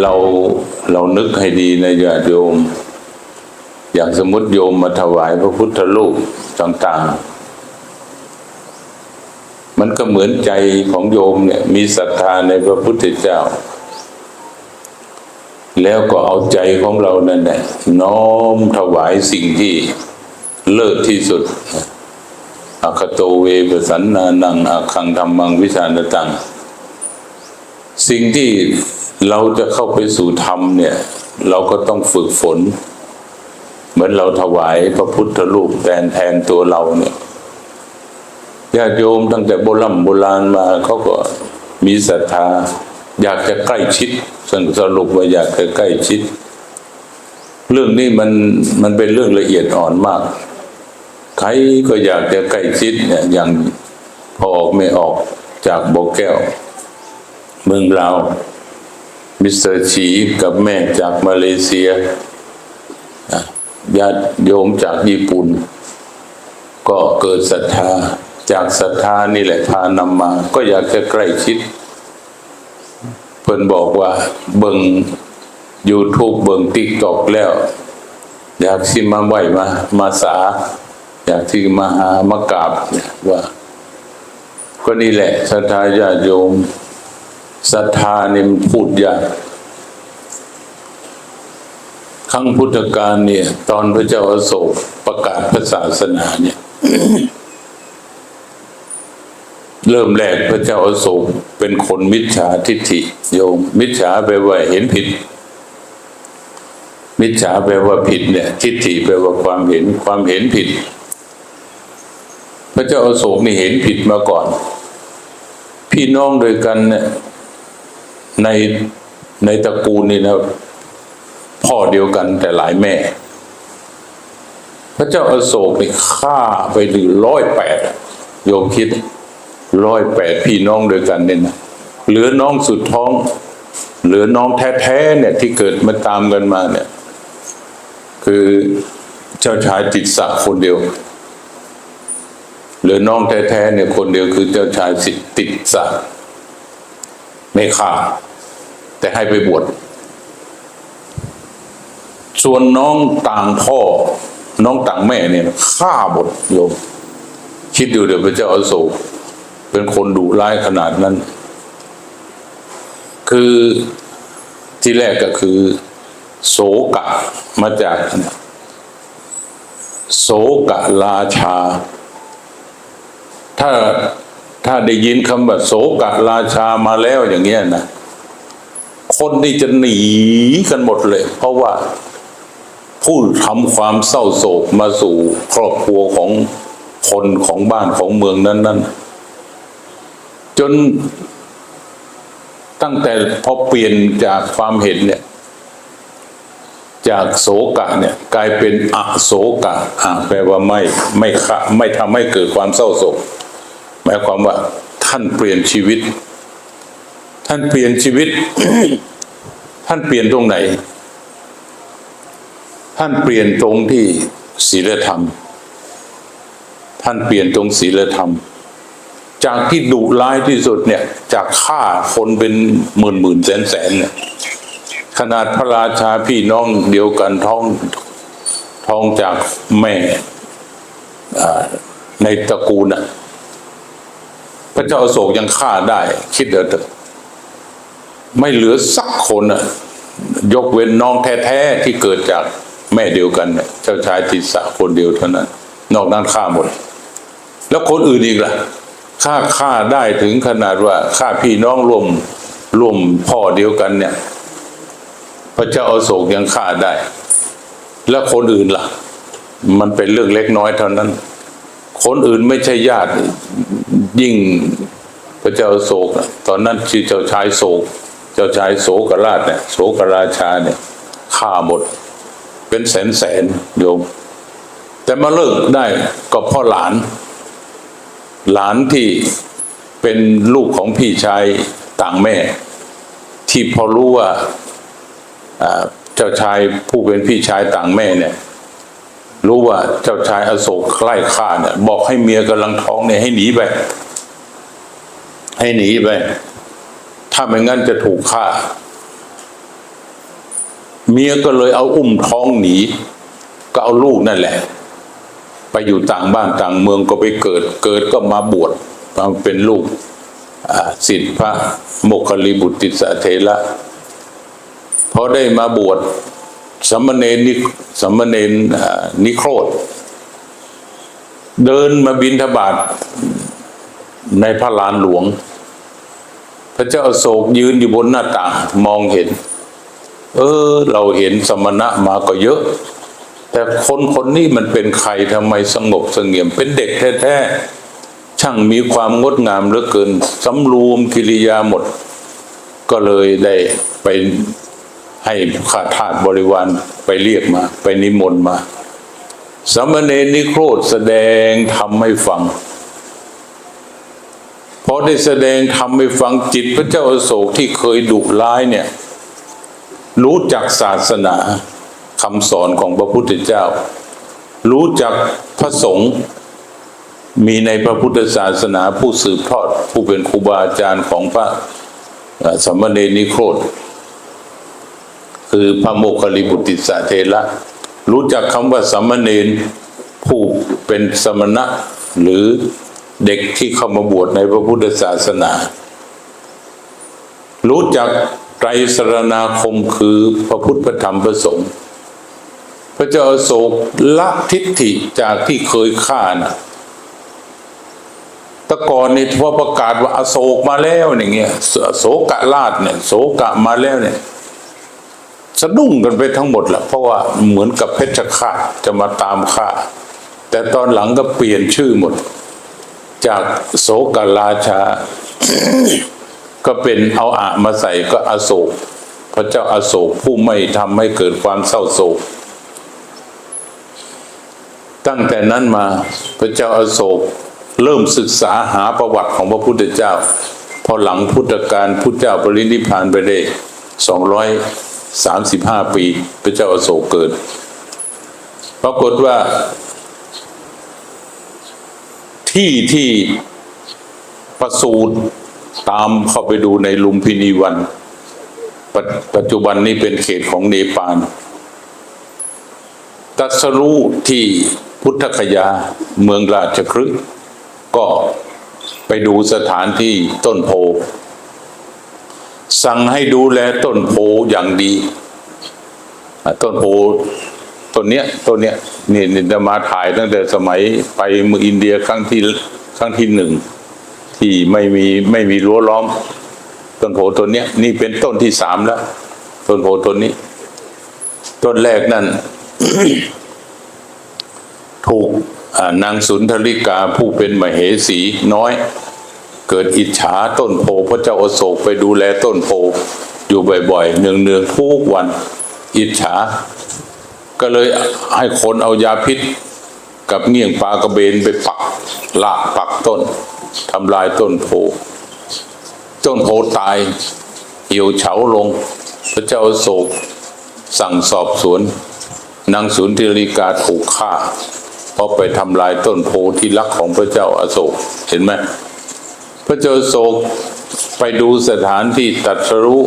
เราเรานึกให้ดีนะญาติโยม อย่างสมมติโยมมาถวายพระพุทธรูปต่าง ๆ มันก็เหมือนใจของโยมเนี่ย มีศรัทธาในพระพุทธเจ้า แล้วก็เอาใจของเรานั่นแหละน้อมถวายสิ่งที่เลิศที่สุดอาคโตเวปสันนานังอาคังธรรมังวิชานตัง สิ่งที่ เราจะเข้าไปสู่ธรรมเนี่ย เราก็ต้องฝึกฝน เหมือนเราถวายพระพุทธรูปแทนแทนตัวเราเนี่ยญาติโยมตั้งแต่โบราณโบราณมาเขาก็มีศรัทธา อยากจะใกล้ชิดสรุปว่าอยากจะใกล้ชิด เรื่องนี้มันมันเป็นเรื่องละเอียดอ่อนมาก ใครก็อยากจะใกล้ชิดเนี่ยอย่างพอออกไม่ออกจากโบแก้ว เมืองลา มิสเตอร์ฉีกับแม่จากมาเลเซียญาติโยมจากญี่ปุ่น ก็เกิดศรัทธาจากศรัทธานี่แหละพานำมา ก็อยากจะใกล้ชิด เพิ่นบอกว่าเบิง YouTube เบิง TikTok แล้ว อยากสิมาไหวมา มาสา อยากที่มาหามากราบว่า ก็นี่แหละศรัทธาญาติโยม ศรัทธานี่มันพูดยากครั้งพุทธกาลเนี่ย ตอนพระเจ้าอโศกประกาศพระศาสนาเนี่ย เริ่มแรกพระเจ้าอโศกเป็นคนมิจฉาทิฏฐิโยม มิจฉาแปลว่าเห็นผิด มิจฉาแปลว่าผิดเนี่ย ทิฏฐิแปลว่าความเห็นความเห็นผิด พระเจ้าอโศกนี่เห็นผิดมาก่อน พี่น้องโดยกันเนี่ย ในในตระกูลนี่นะพ่อเดียวกันแต่หลายแม่ พระเจ้าอโศกนี่ฆ่าไปถึงร้อยแปดโยมคิดร้อยแปดพี่น้องด้วยกันเนี่ยนะเหลือน้องสุดท้อง เหลือน้องแท้ๆเนี่ย ที่เกิดมาตามกันมาเนี่ย คือเจ้าชายติดสะคนเดียวเหลือน้องแท้ๆเนี่ยคนเดียวคือเจ้าชายสิทธิติดสะไม่ฆ่า แต่ให้ไปบวชส่วนน้องต่างพ่อ น้องต่างแม่เนี่ยฆ่าบทโยม คิดดูเดี๋ยวพระเจ้าอโศกเป็นคนดุร้ายขนาดนั้น คือที่แรกก็คือโสกะมาจากโสกะราชา ถ้าถ้าได้ยินคำว่าโสกะราชามาแล้วอย่างเงี้ยนะ คนนี่จะหนีกันหมดเลย เพราะว่าผู้ทำความเศร้าโศกมาสู่ครอบครัวของคนของบ้านของเมืองนั้นนั้นจนตั้งแต่พอเปลี่ยนจากความเห็นเนี่ย จากโศกะเนี่ย กลายเป็นอโศกะอ่าแปลว่าไม่ไม่ไม่ทำให้เกิดความเศร้าโศกหมายความว่าท่านเปลี่ยนชีวิต ท่านเปลี่ยนชีวิต ท่านเปลี่ยนตรงไหน ท่านเปลี่ยนตรงที่ศีลธรรม ท่านเปลี่ยนตรงศีลธรรม จากที่ดุร้ายที่สุดเนี่ย จากฆ่าคนเป็นหมื่นหมื่นแสนแสนเนี่ยขนาดพระราชาพี่น้องเดียวกันท้องท้องจากแม่ในตระกูลน่ะพระเจ้าอโศกยังฆ่าได้ คิดเดี๋ยวเถอะ ไม่เหลือสักคนน่ะยกเว้นน้องแท้ๆที่เกิดจากแม่เดียวกันเจ้าชายติสะคนเดียวเท่านั้น นอกนั้นฆ่าหมด แล้วคนอื่นอีกล่ะฆ่าฆ่าได้ถึงขนาดว่าฆ่าพี่น้องรวมรวมพ่อเดียวกันเนี่ย พระเจ้าอาโศกยังฆ่าได้ แล้วคนอื่นล่ะ มันเป็นเรื่องเล็กน้อยเท่านั้น คนอื่นไม่ใช่ญาติยิ่งพระเจ้าอโศก ตอนนั้นชื่อเจ้าชายโศก จ้าชายโศกราชเนี่ยโศกราชาเนี่ยฆ่าหมด เป็นแสนแสนๆโยม แต่มาเลิกได้ก็เพ่อหลาน หลานที่เป็นลูกของพี่ชายต่างแม่ ที่พอรู้ว่าเจ้าชายผู้เป็นพี่ชายต่างแม่เนี่ย รู้ว่าเจ้าชายอโศกใกล้ฆ่าเนี่ย บอกให้เมียกำลังท้องเนี่ยให้หนีไป ให้หนีไป ถ้าไม่งั้นจะถูกฆ่า เมียก็เลยเอาอุ้มท้องหนี ก็เอาลูกนั่นแหละ ไปอยู่ต่างบ้านต่างเมืองก็ไปเกิด เกิดก็มาบวชมาเป็นลูกสิทธิพระโมคคัลลิบุตรติสเทระพอได้มาบวชสามเณรนิสามเณรนิโครธ เดินมาบินทบาทในพระลานหลวง ระเจ้าโศกยืนอยู่บนหน้าต่างมองเห็น เออ เราเห็นสมณะมาก็เยอะ แต่คนคนนี้มันเป็นใครทำไมสงบสงี่ยม เป็นเด็กแท้ๆช่างมีความงดงามเหลือเกินสำรวมกิริยาหมด ก็เลยได้ไปให้ข้าทาสบริวารไปเรียกมา ไปนิมนต์มาสามเณรนิโครธแสดงทำให้ฟัง พอได้แสดงทำให้ฟังจิตพระเจ้าอโศกที่เคยดุร้ายเนี่ย รู้จักศาสนาคำสอนของพระพุทธเจ้า รู้จักพระสงฆ์มีในพระพุทธศาสนาผู้สืบทอดผู้เป็นครูบาอาจารย์ของพระสามเณรนิโครธคือพระโมคคัลลิบุติสสะเทระรู้จักคำว่าสามเณรผู้เป็นสมณะหรือ เด็กที่เข้ามาบวชในพระพุทธศาสนา รู้จักไตรสรณาคมคือพระพุทธธรรมพระสงฆ์พระเจ้าอโศกละทิฏฐิจากที่เคยฆ่านะตะก่อนนี่พอประกาศว่าอโศกมาแล้วอย่างเงี้ยโศกะราชเนี่ยโศกะมาแล้วเนี่ยสะดุ้งกันไปทั้งหมดแหละเพราะว่าเหมือนกับเพชฌฆาตจะมาตามฆ่า แต่ตอนหลังก็เปลี่ยนชื่อหมด จากโสกราชา ก็เป็นเอาอะมาใส่ก็อโศก พระเจ้าอาโศกผู้ไม่ทำให้เกิดความเศร้าโศก ตั้งแต่นั้นมาพระเจ้าอาโศกเริ่มศึกษาหาประวัติของพระพุทธเจ้า พอหลังพุทธกาลพุทธเจ้าปรินิพพานไปได้สองร้อยสามสิบห้าปี พระเจ้าอาโศกเกิด ปรากฏว่า ที่ที่ประสูตรตามเข้าไปดูในลุมพินีวันปปัจจุบันนี้เป็นเขตของเนปาลตัสรู้ที่พุทธคยาเมืองราชคฤห์ก็ไปดูสถานที่ต้นโพ สั่งให้ดูแลต้นโพอย่างดี ต้นโพ ต้นเนี้ยต้นเนี้ยนี่นี่จะมาถ่ายตั้งแต่สมัยไปเมืองอินเดียครั้งที่ครั้งที่หนึ่งที่ไม่มีไม่มีรั้วล้อม ต้นโพต้นเนี้ยนี่เป็นต้นที่สามแล้ว ต้นโพต้นนี้ ต้นแรกนั่น ถูกนางสุนทริกาผู้เป็นมเหสีน้อย เกิดอิจฉาต้นโพพระเจ้าอโศกไปดูแลต้นโพอยู่บ่อยๆเนืองๆทุกวัน อิจฉา ก็เลยให้คนเอายาพิษกับเงี่ยงปลากระเบนไปปักลากปักต้นทำลายต้นโพต้นโพตายเหี่ยวเฉาลง พระเจ้าโศก สั่งสอบสวน นางสุนทริกาถูกฆ่า เพราะไปทำลายต้นโพที่รักของพระเจ้าอาโศกเห็นไหมพระเจ้าโศกไปดูสถานที่ตรัสรู้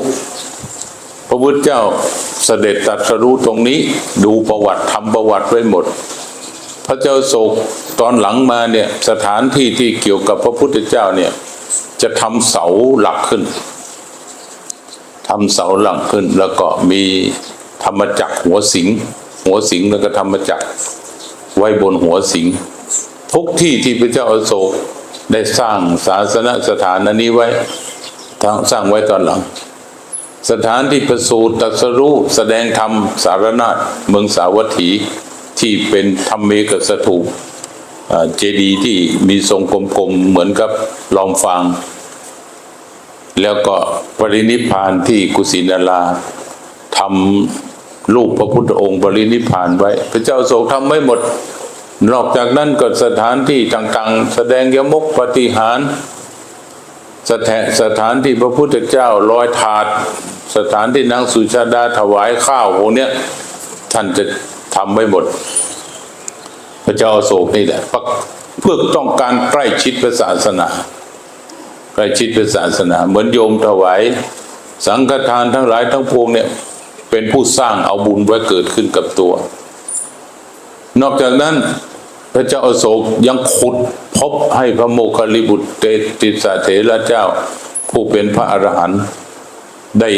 ระพุทธเจ้าเสด็จตรัสรู้ตรงนี้ดูประวัติทำประวัติไว้หมด พระเจ้าโศกตอนหลังมาเนี่ยสถานที่ที่เกี่ยวกับพระพุทธเจ้าเนี่ยจะทำเสาหลักขึ้นทำเสาหลักขึ้น แล้วก็มีธรรมจักรหัวสิง หัวสิงแล้วก็ธรรมจักรไว้บนหัวสิง ทุกที่ที่พระเจ้าโศกได้สร้างศาสนสถานอันนี้ไว้ทางสร้างไว้ตอนหลัง สถานที่ประสูติตรัสรู้แสดงธรรมสารนาฏเมืองสาวัตถีที่เป็นธรรมเมกสถูปเจดีย์ที่มีทรงกลมๆเหมือนกับลอมฟาง แล้วก็ปรินิพานที่กุสินาราทำรูปพระพุทธองค์ปรินิพานไว้ พระเจ้าโศกทำไม่หมด นอกจากนั้นก็สถานที่ต่างๆ แสดงยมกปฏิหารสถสถานที่พระพุทธเจ้าลอยถาด สถานที่นางสุชาดาถวายข้าวพวกเนี้ยท่านจะทำไว้หมด พระเจ้าอโศกนี่แหละเพื่อต้องการใกล้ชิดพระศาสนาใกล้ชิดพระศาสนา เหมือนโยมถวายสังฆทานทั้งหลายทั้งปวงเนี่ยเเป็นผู้สร้างเอาบุญไว้เกิดขึ้นกับตัว นอกจากนั้นพระเจ้าอโศกยังขุดพบให้พระโมคคัลลิบุตรเตติสาเถระเจ้า ผู้เป็นพระอรหันต์ ได้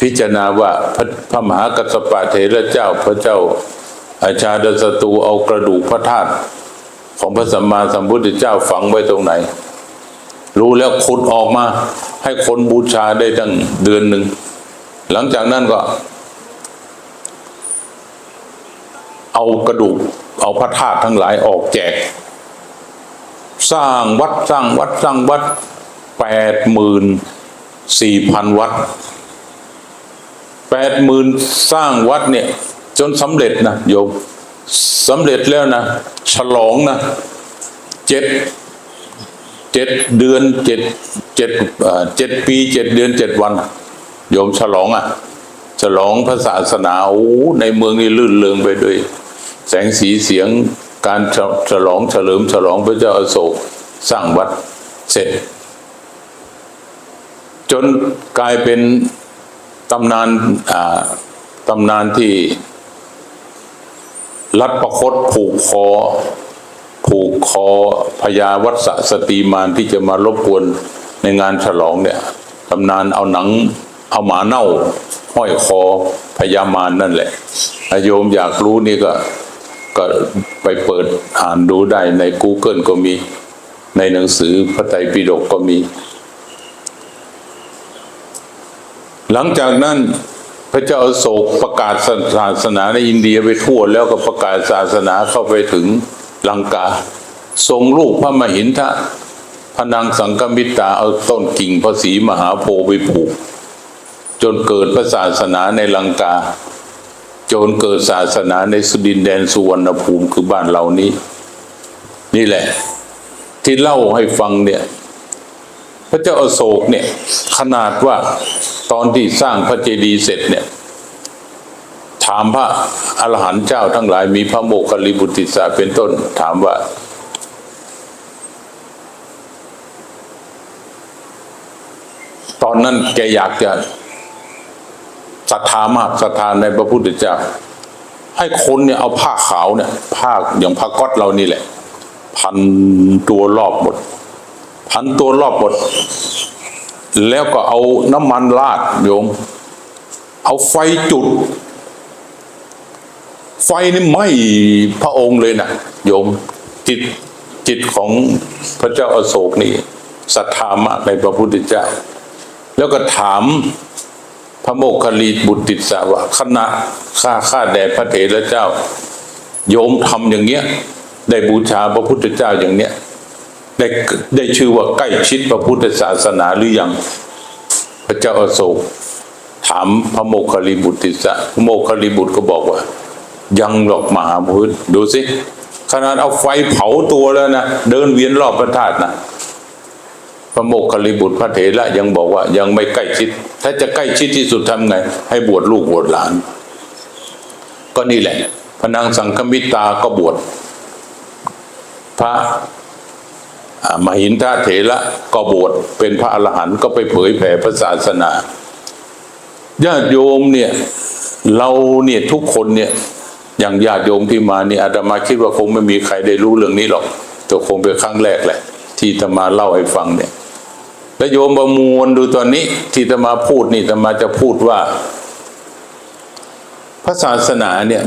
พิจารณาว่าพระพระมหากัสปะเถระเจ้าพระเจ้าอาชาดสตูเอากระดูกพระธาตุของพระสัมมาสัมพุทธเจ้าฝังไว้ตรงไหน รู้แล้วขุดออกมา ให้คนบูชาได้ตั้งเดือนหนึ่ง หลังจากนั้นก็ เอากระดูก เอาพระธาตุทั้งหลายออกแจก สร้างวัดสร้างวัดสร้างวัดแปดหมื่น สี่พันวัดแปดหมื่นสร้างวัดเนี่ย จนสำเร็จนะโยมสำเร็จแล้วนะ ฉลองนะเจ็ดเจ็ดเดือนเจ็ดเจ็ดเจ็ดปีเจ็ดเดือนเจ็ดวัน โยมฉลองอะ ฉลองพระศาสนาโอ้ในเมืองนี่ลื่นเริงไปด้วย แสงสีเสียงการฉลองเฉลิมฉลองพระเจ้าอโศกสร้างวัดเสร็จ จนกลายเป็นตำนานตำนานที่รัดประคตผูกคอ ผูกคอพญาวัดสะสตีมารที่จะมารบกวนในงานฉลองเนี่ยตำนานเอาหนังเอาหมาเน่า ห้อยคอพญามารนั่นแหละอโยมอยากรู้นี่ก็ ก็ไปเปิดอ่านดูได้ใน Google ก็มี ในหนังสือพระไตรปิฎกก็มี หลังจากนั้นพระเจ้าอโศกประกาศศาสนาในอินเดียไปทั่ว แล้วก็ประกาศศาสนาเข้าไปถึงลังกา ทรงลูกพระมหินทะพนางสังกมิตาเอาต้นกิ่งพระศรีมหาโพธิ์ไปผูก จนเกิดพระศาสนาในลังกา จนเกิดศาสนาในสุดินแดนสุวรรณภูมิคือบ้านเรานี้ นี่แหละ ที่เล่าให้ฟังเนี่ย พระเจ้าอโศกเนี่ย ขนาดว่าตอนที่สร้างพระเจดีย์เสร็จเนี่ย ถามพระอรหันต์เจ้าทั้งหลายมีพระโมคคัลลิบุตติสาเป็นต้น ถามว่า ตอนนั้นแกอยากจะศรัทธามากศรัทธาในพระพุทธเจ้า ให้คนเนี่ยเอาผ้าขาวเนี่ยผ้าอย่างผ้าก๊อตเรานี่แหละ พันตัวรอบหมด พันตัวรอบหมดแล้วก็เอาน้ำมันราดโยม เอาไฟจุด ไฟนี่ไหม้พระองค์เลยนะโยมจิตจิตของพระเจ้าอาโศกนี่ศรัทธามากในพระพุทธเจ้า แล้วก็ถามพระโมคคัลลีบุตรติสาวะขณะข้าข้าแด่พระเถระเจ้า โยมทำอย่างเงี้ย ได้บูชาพระพุทธเจ้าอย่างเนี้ย ได้ได้ชื่อว่าใกล้ชิดพระพุทธศาสนาหรือยังพระเจ้าอโศกถามพระโมคคัลลีบุตรติสะพระโมคคัลลีบุตรก็บอกว่า ยังหรอกมหาพุทธดูสิขนาดเอาไฟเผาตัวแล้วนะเดินเวียนรอบพระธาตุนะพระโมคคัลลีบุตรพระเถระยังบอกว่ายังไม่ใกล้ชิด ถ้าจะใกล้ชิดที่สุดทำไง ให้บวชลูกบวชหลาน ก็นี่แหละพระนางสังคมิตาก็บวชพระ มหินทาเถระก็บวชเป็นพระอรหันต์ก็ไปเผยแผ่พระศาสนาญาติโยมเนี่ย เราเนี่ยทุกคนเนี่ย อย่างญาติโยมที่มาเนี่ยอาตมาคิดว่าคงไม่มีใครได้รู้เรื่องนี้หรอกแต่คงเป็นครั้งแรกแหละ ที่อาตมาเล่าให้ฟังเนี่ยแล้วโยมประมวลดูตอนนี้ ที่อาตมาพูดนี่อาตมาจะพูดว่า พระศาสนาเนี่ย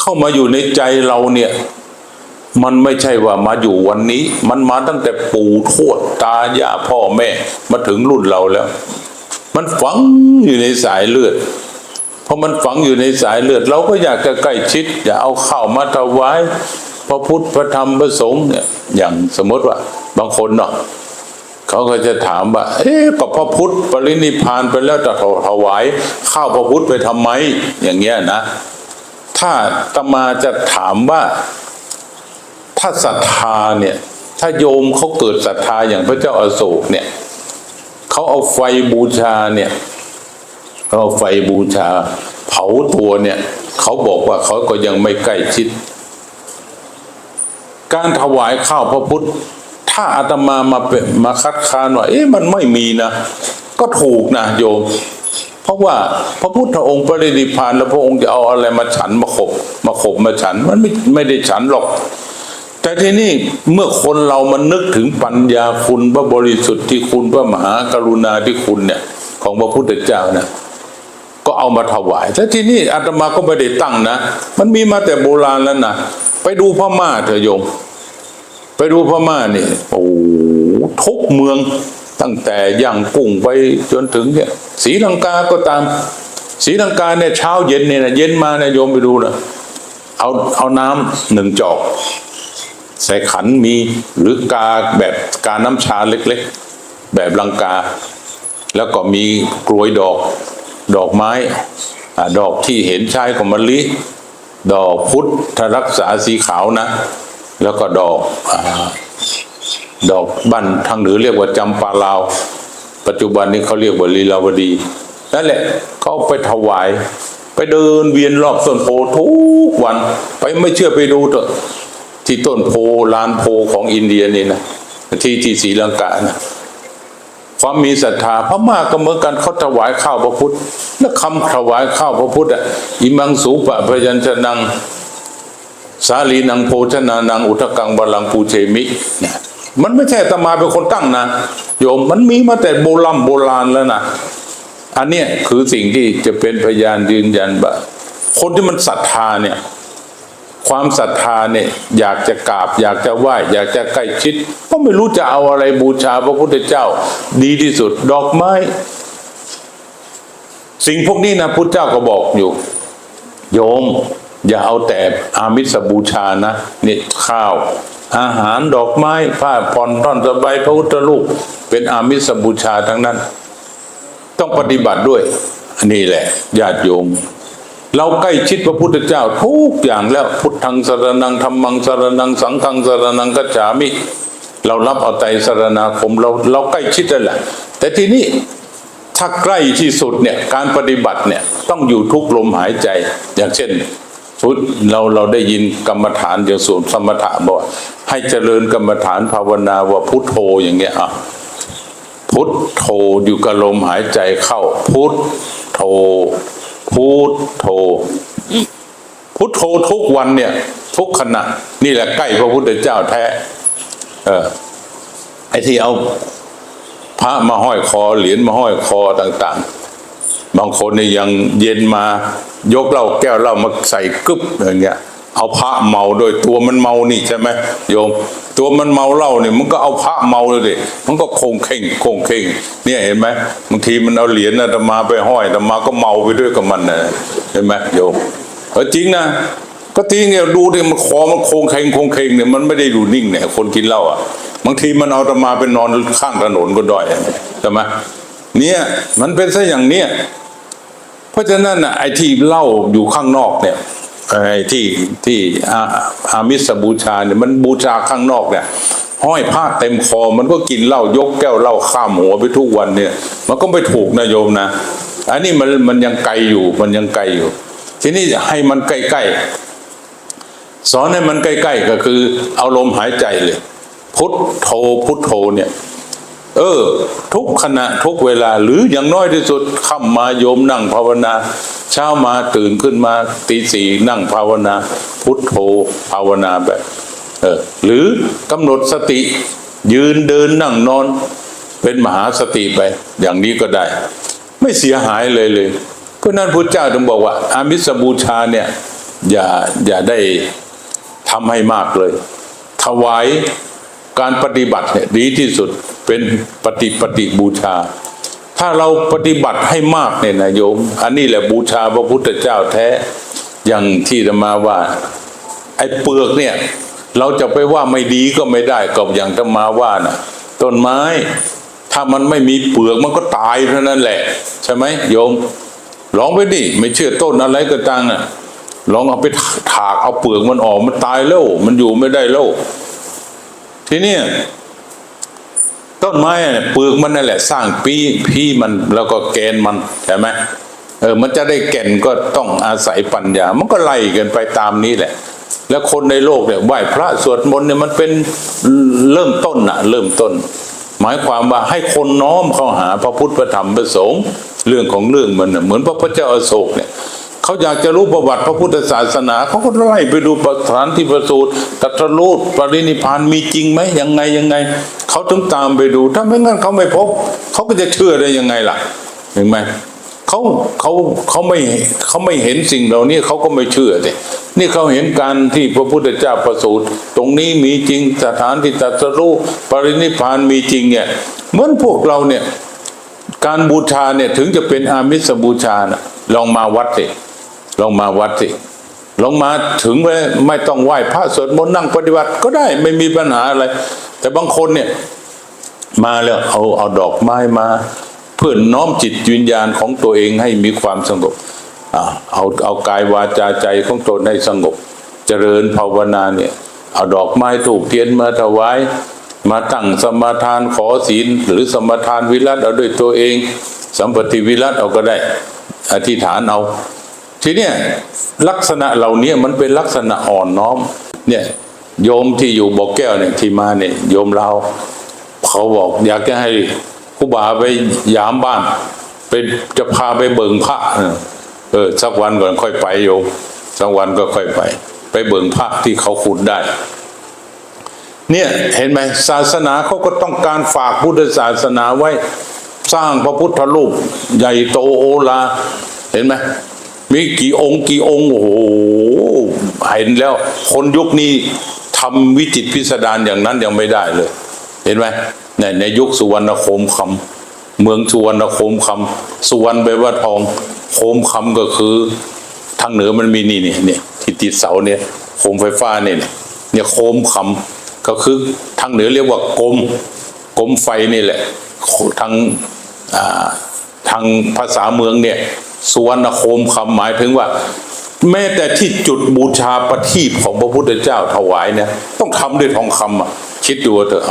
เข้ามาอยู่ในใจเราเนี่ย มันไม่ใช่ว่ามาอยู่วันนี้ มันมาตั้งแต่ปู่ทวดตายาพ่อแม่ มาถึงรุ่นเราแล้ว มันฝังอยู่ในสายเลือดพอมันฝังอยู่ในสายเลือด เราก็อยากจะใกล้ชิด อยากเอาข้าวมาถวายพระพุทธพระธรรมพระสงฆ์เนี่ยอย่างสมมติว่า บางคนเนาะเขาก็จะถามว่า เอ๊ะก็พระพุทธปรินิพพานไปแล้วจะถวายข้าวพระพุทธไปทำไม อย่างเงี้ยนะ ถ้าตมาจะถามว่า ถ้าศรัทธาเนี่ย ถ้าโยมเขาเกิดศรัทธาอย่างพระเจ้าอาโศกเนี่ยเขาเอาไฟบูชาเนี่ยเขาเอาไฟบูชา เผาตัวเนี่ยเขาบอกว่าเขาก็ยังไม่ใกล้ชิด การถวายข้าวพระพุทธ ถ้าอาตมามาเป็นมาคัดค้านว่าเอ๊ะมันไม่มีนะ ก็ถูกนะโยม เพราะว่าพระพุทธองค์ปรินิพานแล้วพระองค์จะเอาอะไรมาฉันมาขบมาขบมาฉัน มันไม่ไม่ได้ฉันหรอก แต่ทีนี้เมื่อคนเรามันนึกถึงปัญญาคุณพระบริสุทธิ์ที่คุณพระมหากรุณาธิคุณเนี่ย ของพระพุทธเจ้าเนี่ยก็เอามาถวายแต่ทีนี้อาตมาก็ไม่ได้ตั้งนะ มันมีมาแต่โบราณแล้วนะไปดูพม่าเถอะโยม ไปดูพม่านี่โอ้ทุกเมืองตั้งแต่ย่างกุ้งไปจนถึงเนี่ยศรีลังกาก็ตามศรีลังกาเนี่ยเช้าเย็นเนี่ยนะเย็นมาเนี่ยโยมไปดูนะเอาเอาน้ำหนึ่งจอก ใส่ขันมีหรือกาแบบกาน้ำชาเล็กๆ แบบลังกา แล้วก็มีกลวยดอกดอกไม้ดอกที่เห็นใช้ของมะลิ ดอกพุทธรักษาสีขาวนะ แล้วก็ดอกอดอกบ้านทางเหนือเรียกว่าจำปาลาว ปัจจุบันนี้เขาเรียกว่าลีลาวดีนั่นแหละเขาเอาไปถวาย ไปเดินเวียนรอบต้นโพทุกวัน ไปไม่เชื่อไปดูเถอะ ที่ต้นโพลานโพของอินเดียนี่นะที่ที่ศรีลังกานะความมีศรัทธาพม่าก็เหมือนกันเขาถวายข้าวพระพุทธ และคำถวายข้าวพระพุทธอะอิมังสูปะพยัญชนังสาลีนังโภชนานังอุทกังบาลังปูเชมิเนี่ยมันไม่ใช่ตมาเป็นคนตั้งนะโยมมันมีมาแต่โบราณโบราณแล้วนะอันเนี้ยคือสิ่งที่จะเป็นพยานยืนยันว่าคนที่มันศรัทธาเนี่ย ความศรัทธาเนี่ยอยากจะกราบ อยากจะไหว้อยากจะใกล้ชิดก็ไม่รู้จะเอาอะไรบูชาพระพุทธเจ้า ดีที่สุด ดอกไม้ สิ่งพวกนี้นะพุทธเจ้าก็บอกอยู่ โยม อย่าเอาแต่อามิสบูชานะนี่ข้าว อาหารดอกไม้ผ้าผ่อนท่อนสบายพระพุทธรูปเป็นอามิสบูชาทั้งนั้น ต้องปฏิบัติด้วยอันนี้แหละญาติโยม เราใกล้ชิดพระพุทธเจ้าทุกอย่างแล้วพุทธังสารนังธรรมังสารนังสังฆังสารนังกัจฉามิ เรารับเอาใจสารนาคมเราเราใกล้ชิดแล้วแหละ แต่ทีนี้ถ้าใกล้ที่สุดเนี่ยการปฏิบัติเนี่ยต้องอยู่ทุกลมหายใจ อย่างเช่นพุทเราเราได้ยินกรรมฐานอย่างส่วนสมถะบอกให้เจริญกรรมฐานภาวนาว่าพุทโธอย่างเงี้ยอะพุทโธอยู่กับลมหายใจเข้าพุทโธ พุทโธพุทโธทุกวันเนี่ย ทุกขณะ นี่แหละใกล้พระพุทธเจ้าแท้ เออไอ้ที่เอาพระมาห้อยคอเหรียญมาห้อยคอต่าง ๆ บางคนนี่ยังเย็นมายกเหล้าแก้วเหล้ามาใส่กึบอย่างเงี้ย เอาพระเมาโดยตัวมันเมานี่ใช่ไหมโยม ตัวมันเมาเหล้าเนี่ยมันก็เอาพระเมาเลยดิมันก็คงเข่งคงเข่งเนี่ยเห็นไหมบางทีมันเอาเหรียญอาตมาไปห้อยอาตมาก็เมาไปด้วยกับมันนะเห็นไหมโยมเออจริงนะก็จริงเนี่ยดูดิมันคอมันโคงเข่งโคงเข่งเนี่ยมันไม่ได้ดูนิ่งเนี่ยคนกินเหล้าอะบางทีมันเอาอาตมาไปนอนข้างถนนก็ได้ใช่ไหมเนี่ยมันเป็นซะอย่างเนี้ยเพราะฉะนั้นน่ะไอ้ที่เล่าอยู่ข้างนอกเนี่ย ไอ้ที่ที่อาอามิสบูชาเนี่ยมันบูชาข้างนอกเนี่ยห้อยผ้าเต็มคอมันก็กินเหล้ายกแก้วเหล้าข้ามหัวไปทุกวันเนี่ย มันก็ไม่ถูกนะโยมนะอันนี้มันมันยังไกลอยู่มันยังไกลอยู่ ทีนี้ให้มันใกล้ๆสอนให้มันใกล้ๆก็คือ เอาลมหายใจเลย พุทโธพุทโธเนี่ย เออ ทุกขณะทุกเวลาหรืออย่างน้อยที่สุดค่ำมาโยมนั่งภาวนา เช้ามาตื่นขึ้นมาตีสี่นั่งภาวนา พุทโธภาวนาแบบเออหรือกำหนดสติ ยืนเดินนั่งนอน เป็นมหาสติไป อย่างนี้ก็ได้ ไม่เสียหายเลยเลยเพราะนั้นพระเจ้าถึงบอกว่า อามิสบูชาเนี่ย อย่าอย่าได้ทำให้มากเลย ถวายการปฏิบัติเนี่ยดีที่สุดเป็นปฏิปฏิบูชา ถ้าเราปฏิบัติให้มากเนี่ยนะโยม อันนี้แหละบูชาพระพุทธเจ้าแท้ อย่างที่จะมาว่า ไอ้เปลือกเนี่ย เราจะไปว่าไม่ดีก็ไม่ได้ก็อย่างจะมาว่านะต้นไม้ ถ้ามันไม่มีเปลือกมันก็ตายเท่านั้นแหละ ใช่ไหมโยม ลองไปดิไม่เชื่อต้นอะไรก็ตังอะลองเอาไปถากเอาเปลือกมันออกมันตายแล้วมันอยู่ไม่ได้แล้วทีนี้ ต้นไม้เนี่ยปลือกมันนั่นแหละ สร้างปีพี่มันแล้วก็แกนมันใช่ไหมเออมันจะได้แก่นก็ต้องอาศัยปัญญา มันก็ไล่กันไปตามนี้แหละ แล้วคนในโลกเนี่ยไหว้พระสวดมนต์เนี่ยมันเป็นเริ่มต้นนะเริ่มต้น หมายความว่าให้คนน้อมเข้าหาพระพุทธพระธรรมพระสงฆ์เรื่องของเรื่องมันน่ะเหมือนพระพุทธเจ้าอโศกเนี่ยเขาอยากจะรู้ประวัติพระพุทธศาสนาเขาก็ไล่ไปดูประธานที่ประสูตรตรัสรู้ปรินิพานมีจริงไหมยังไงยังไง เขาถึงตามไปดู ถ้าไม่งั้นเขาไม่พบ เขาก็จะเชื่อได้ยังไงล่ะเห็นไหมเขาเขาเขาไม่เขาไม่เห็นสิ่งเหล่านี้เขาก็ไม่เชื่อเลยนี่เขาเห็นการที่พระพุทธเจ้าประสูติตรงนี้มีจริงสถานที่ตรัสรู้ปรินิพพานมีจริงเนี่ยเหมือนพวกเราเนี่ยการบูชาเนี่ยถึงจะเป็นอามิสบูชานะลองมาวัดสิลองมาวัดสิ ลงมาถึงเลยไม่ต้องไหว้พระสวดมนต์นั่งปฏิบัติก็ได้ไม่มีปัญหาอะไร แต่บางคนเนี่ย มาแล้วเอาเอาดอกไม้มา เพื่อน้อมจิตวิญญาณของตัวเองให้มีความสงบเอาเอากายวาจาใจของตนให้สงบ เจริญภาวนาเนี่ย เอาดอกไม้ถูกเทียนมาถวายมาตั้งสมาทานขอศีล หรือสมาทานวิรัตเอาด้วยตัวเอง สัมปติวิรัตเอาก็ได้ อธิษฐานเอา ทีเนี้ยลักษณะเหล่านี้มันเป็นลักษณะอ่อนน้อม เนี่ยโยมที่อยู่บอกแก้วเนี่ยที่มาเนี่ยโยมเราเขาบอกอยากจะให้ครูบาไปยามบ้านเป็นจะพาไปเบิงพระเออเออสักวันก่อนค่อยไปโยมสักวันก็ค่อยไป ไปเบิงพระที่เขาขุดได้ เนี่ยเห็นไหมศาสนาเขาก็ต้องการฝากพุทธศาสนาไว้ สร้างพระพุทธรูปใหญ่โตโอลาเห็นไหม มีกี่องค์กี่องค์โอ้โหเห็นแล้ว คนยุคนี้ทำวิจิตพิสดารอย่างนั้นยังไม่ได้เลย เห็นไหมในในยุคสุวรรณโคมคำเมืองสุวรรณโคมคำสุวรรณแปลว่าทองโคมคำก็คือ ทางเหนือมันมีนี่นี่เนี่ยที่ติดเสาเนี่ยโคมไฟฟ้าเนี่ยเนี่ยโคมคำก็คือทางเหนือเรียกว่ากรมกรมไฟนี่แหละทางทางภาษาเมืองเนี่ย สุวรรณโคมคำหมายถึงว่า แม้แต่ที่จุดบูชาประทีปของพระพุทธเจ้าถวายเนี่ย ต้องทำด้วยทองคำอะคิดดูเถอะ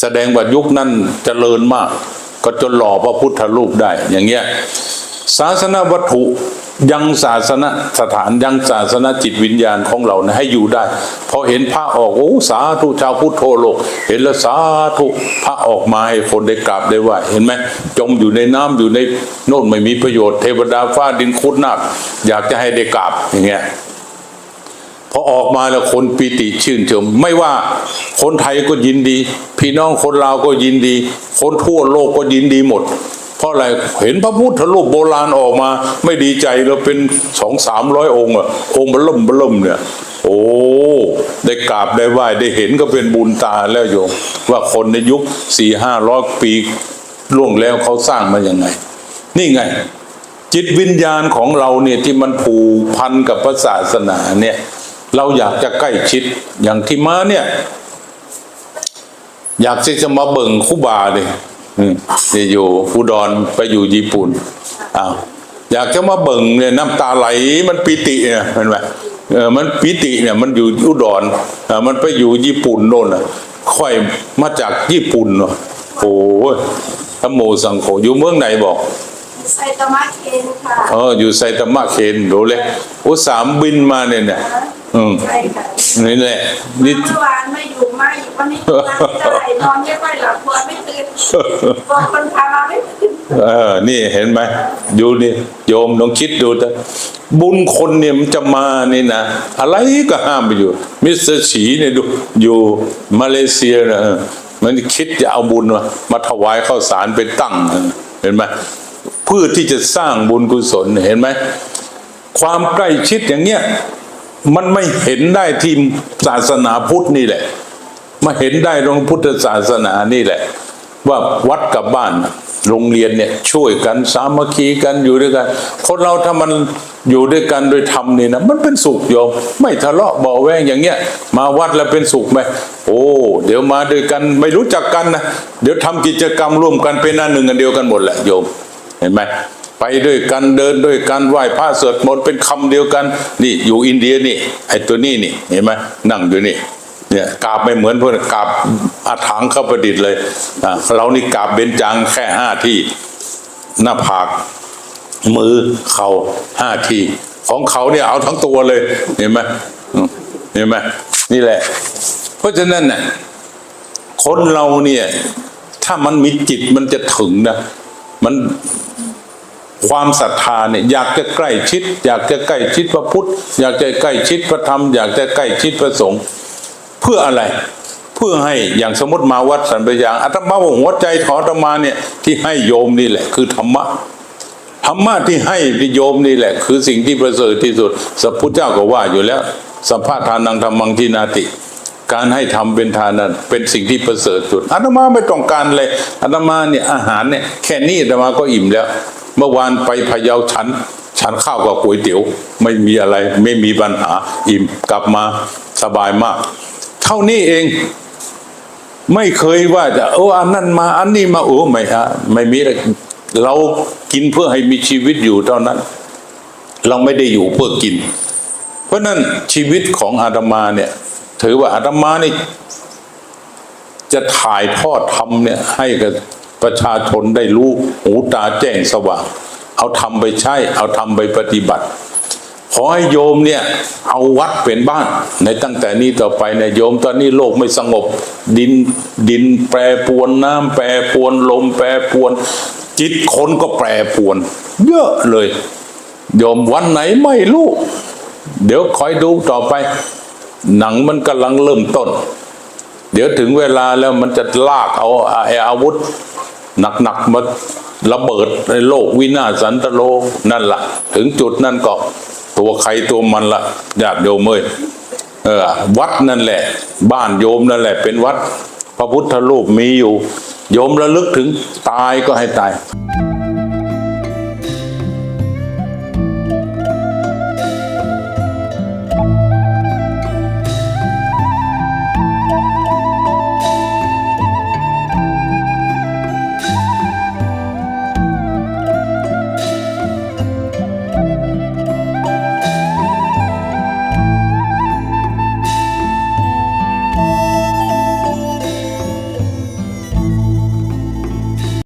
แสดงว่ายุคนั้นเจริญมาก ก็จนหล่อพระพุทธรูปได้อย่างเงี้ย ศาสนาวัตถุยังศาสนสถานยังศาสนาจิตวิญญาณของเรานะให้อยู่ได้ พอเห็นพระออกโอ้สาธุชาวพุทโธโลก เห็นแล้วสาธุพระออกมาให้คนได้กราบได้ไหวเห็นไหมจมอยู่ในน้ำอยู่ในโน่นไม่มีประโยชน์เทวดาฟ้าดินคุดนัก อยากจะให้ได้กราบอย่างเงี้ยพอออกมาแล้วคนปีติชื่นชมไม่ว่าคนไทยก็ยินดี พี่น้องคนลาวก็ยินดี คนทั่วโลกก็ยินดีหมด เพราะอะไรเห็นพระพุทธรูปโบราณออกมา ไม่ดีใจเราเป็นสองสามร้อยองค์อะองค์บล่มบล่มเนี่ย โอ้ได้กราบได้ไหว้ได้เห็นก็เป็นบุญตาแล้วโยมว่าคนในยุคสี่ห้าร้อยปีล่วงแล้วเขาสร้างมาอย่างไง นี่ไง จิตวิญญาณของเราเนี่ยที่มันผูกพันกับพระศาสนาเนี่ย เราอยากจะใกล้ชิดอย่างที่มาเนี่ย อยากจะมาเบิ่งคุบาเลย นี่อยู่อุดรไปอยู่ญี่ปุ่นอ้าวอยากจะมาเบิ่งเนี่ยน้ำตาไหลมันปิติเนี่ยเห็นไหมเออมันปิติเนี่ยมันอยู่อุดรอ่ามันไปอยู่ญี่ปุ่นโน่นอะค่อยมาจากญี่ปุ่นเนาะโอ้ยธรรมโมสังโฆอยู่เมืองไหนบอกไซตามะเคนค่ะเอออยู่ไซตามะเคนดูเลยอุตสามบินมาเนี่ยเนี่ยอืมใช่ค่ะนี่แหละนี่เมื่อวานไม่อยู่ มาอีกวันนี้นอนไม่ได้นอนไม่ค่อยหลับตัวไม่ตื่นบอกคนพามาไม่ตื่นเออ นี่เห็นไหมดูนี่โยมลองคิดดูแต่บุญคนเนี่ยมันจะมานี่นะอะไรก็ห้ามไปอยู่ มิสเตอร์ฉีเนี่ยดูอยู่มาเลเซียนะมันคิดจะเอาบุญมามาถวายข้าวสารไปตั้ง เห็นไหมเพื่อที่จะสร้างบุญกุศลเห็นไหมความใกล้ชิดอย่างเงี้ยมันไม่เห็นได้ที่ศาสนาพุทธนี่แหละ มาเห็นได้ตรงพุทธศาสนานี่แหละ ว่าวัดกับบ้านโรงเรียนเนี่ยช่วยกันสามัคคีกันอยู่ด้วยกัน คนเราถ้ามันอยู่ด้วยกันโดยธรรมนี่นะมันเป็นสุขโยม ไม่ทะเลาะเบาแวงอย่างเงี้ย มาวัดแล้วเป็นสุขไหมโอ้เดี๋ยวมาด้วยกันไม่รู้จักกันนะเดี๋ยวทำกิจกรรมร่วมกันเป็นหน้าหนึ่งกันเดียวกันหมดแหละโยม เห็นไหมไปด้วยกันเดินด้วยกันไหว้พระสวดมนต์เป็นคำเดียวกัน นี่อยู่อินเดียนี่ไอ้ตัวนี้นี่เห็นไหมนั่งอยู่นี่ เนี่ยกราบไม่เหมือนพวกกราบอาถางเข้าประดิษฐ์เลยเรานี่กราบเบญจังแค่ห้าที่หน้าผาก มือเข่าห้าที่ ของเขาเนี่ยเอาทั้งตัวเลย เห็นไหมอืมเห็นไหมนี่แหละ เพราะฉะนั้นน่ะคนเราเนี่ย ถ้ามันมีจิตมันจะถึงนะมันความศรัทธาเนี่ยอยากจะใกล้ชิด อยากจะใกล้ชิดพระพุทธ อยากจะใกล้ชิดพระธรรม อยากจะใกล้ชิดพระสงฆ์ เพื่ออะไร เพื่อให้อย่างสมมติมาวัดสันปยางอาตมาว่าหัวใจของอาตมาเนี่ยที่ให้โยมนี่แหละ คือธรรมะธรรมะที่ให้โยมนี่แหละ คือสิ่งที่ประเสริฐที่สุดสัพพุทธเจ้าก็ว่าอยู่แล้วสัพพะทานังธรรมังทินาติ การให้ทำเป็นทานนั้นเป็นสิ่งที่ประเสริฐสุดอาตมาไม่ต้องการเลยอาตมาเนี่ยอาหารเนี่ยแค่นี้อาตมาก็อิ่มแล้ว เมื่อวานไปพะเยาฉันฉันข้าวกับก๋วยเตี๋ยว ไม่มีอะไรไม่มีปัญหาอิ่มกลับมาสบายมาก เท่านี้เอง ไม่เคยว่าจะเอออันนั้นมา อันนี้มาโอ้ไม่ฮะไม่มีเลยเรากินเพื่อให้มีชีวิตอยู่เท่านั้น เราไม่ได้อยู่เพื่อกิน เพราะนั้นชีวิตของอาตมาเนี่ย ถือว่าอาตมานี่ จะถ่ายทอดธรรมเนี่ย ให้กับประชาชนได้รู้หูตาแจ้งสว่าง เอาทำไปใช้ เอาทำไปปฏิบัติ ขอให้โยมเนี่ย เอาวัดเป็นบ้าน ในตั้งแต่นี้ต่อไปเนี่ยโยมตอนนี้โลกไม่สงบ ดินดินแปรปวนน้ำแปรปวนลมแปรปวน จิตคนก็แปรปวน เยอะเลย โยมวันไหนไม่รู้ เดี๋ยวคอยดูต่อไป หนังมันกำลังเริ่มต้น เดี๋ยวถึงเวลาแล้วมันจะลากเอาไอ้อาวุธหนักๆมาระเบิดในโลกวินาศสันตโลนั่นละ่ะ ถึงจุดนั่นก็ ตัวใครตัวมันละญาติโยมเอ้ยเออ วัดนั่นแหละ บ้านโยมนั่นแหละ เป็นวัด พระพุทธรูปมีอยู่ โยมระลึกถึงตายก็ให้ตาย「